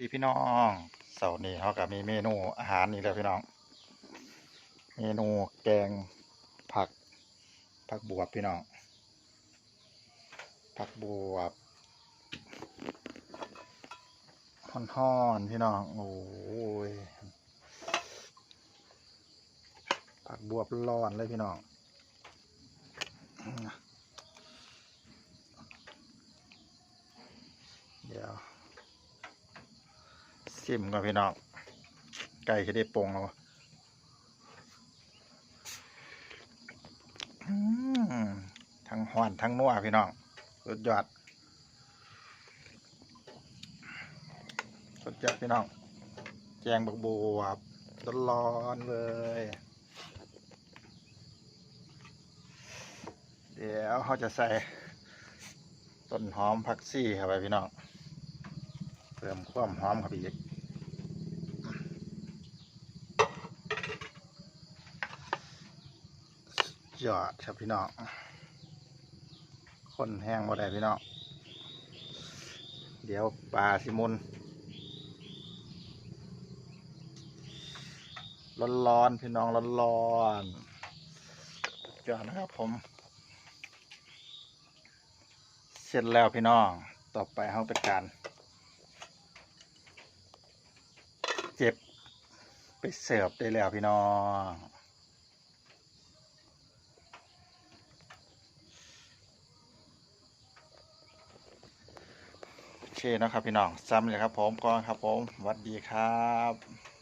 ดีพี่น้องเสาร์นี้เขากับมีเมนูอาหารนี่แหละพี่น้อง เมนูแกงผักผักบวบพี่น้อง ผักบวบห่อนๆพี่น้องโอ้ยผักบวบร้อนเลยพี่น้องเดี๋ยว ซิมก่อนพี่น้องไก่จะได้ปรงแล้วอืมทั้งหวานทั้งนัวพี่น้องสุดยอดสุดยอดพี่น้อง แจงบักบวบร้อนเลย เดี๋ยวเขาจะใส่ต้นหอมผักซี่เข้าไปพี่น้อง เติมความหอมเข้าไปอีกสุด ยอดครับพี่น้อง คนแห้งบ่ได้พี่น้อง เดี๋ยวปลาสิมุนร้อนๆพี่น้องร้อนๆสุดยอดนะครับผม เสร็จแล้วพี่น้อง ต่อไปเขาเป็นการ เจ็บไปเสิร์ฟได้แล้วพี่น้องโอเค นะครับพี่น้องซ้ำเลยครับผมก่อนครับผมสวัสดีครับ